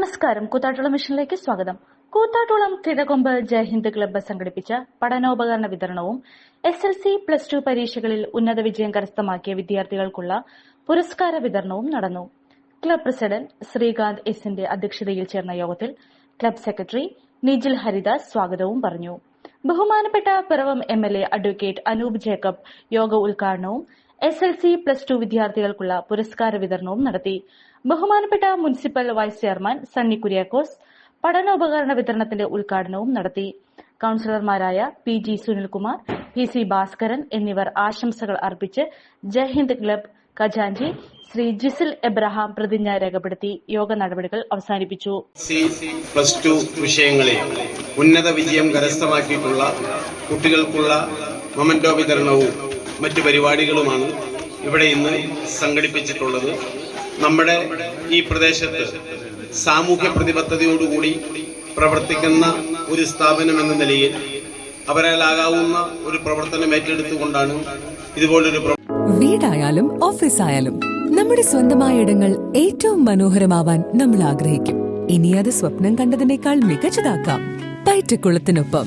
നമസ്കാരം. കൂത്താട്ടുളം മിഷനിലേക്ക് സ്വാഗതം. കൂത്താട്ടുളം തിരകൊമ്പ് ജയഹിന്ദ് ക്ലബ്ബ് സംഘടിപ്പിച്ച പഠനോപകരണ വിതരണവും S L C plus two പരീക്ഷകളിൽ ഉന്നത വിജയം കരസ്ഥമാക്കിയ വിദ്യാർത്ഥികൾക്കുള്ള പുരസ്കാര വിതരണവും നടന്നു. ക്ലബ് പ്രസിഡന്റ് ശ്രീകാന്ത് എസിന്റെ അധ്യക്ഷതയിൽ ചേർന്ന യോഗത്തിൽ ക്ലബ് സെക്രട്ടറി നിജിൽ ഹരിദാസ് സ്വാഗതവും പറഞ്ഞു. ബഹുമാനപ്പെട്ട Piravom M L A advocate Anoop Jacob yoga ഉദ്ഘാടനവും S L C plus two വിദ്യാർത്ഥികൾക്കുള്ള പുരസ്കാര വിതരണവും നടത്തി. ബഹുമാനപ്പെട്ട municipal vice chairman Sunny Kuriakose പഠനോപകരണ വിതരണത്തിന്റെ ഉദ്ഘാടനവും നടത്തി. കൌൺസിലർമാരായ P G Sunilkumar P C Bhaskaran എന്നിവർ ആശംസകൾ അർപ്പിച്ച് ജയ്ഹിന്ദ് ക്ലബ് ഖജാൻജി ശ്രീ ജിസിൽ എബ്രഹാം പ്രതിജ്ഞ രേഖപ്പെടുത്തി യോഗ നടപടികൾ അവസാനിപ്പിച്ചു. പ്ലസ് ടു വിഷയങ്ങളിൽ ഉന്നത വിജയം കരസ്ഥമാക്കിയിട്ടുള്ള കുട്ടികൾക്കുള്ള മൊമന്റോ വിതരണവും മറ്റു പരിപാടികളുമാണ് ഇവിടെ ഇന്ന് സംഘടിപ്പിച്ചിട്ടുള്ളത്. നമ്മുടെ ഈ പ്രദേശത്ത് സാമൂഹ്യ പ്രതിബദ്ധതയോടുകൂടി പ്രവർത്തിക്കുന്ന ഒരു സ്ഥാപനം എന്ന നിലയിൽ അവരാലാകാവുന്ന ഒരു പ്രവർത്തനം ഏറ്റെടുത്തുകൊണ്ടാണ് ഇതുപോലൊരു വീടായാലും ഓഫീസായാലും നമ്മുടെ സ്വന്തമായ ഇടങ്ങൾ ഏറ്റവും മനോഹരമാവാൻ നമ്മൾ ആഗ്രഹിക്കും. ഇനി അത് സ്വപ്നം കണ്ടതിനേക്കാൾ മികച്ചതാക്കാം. പൈറ്റക്കുളത്തിനൊപ്പം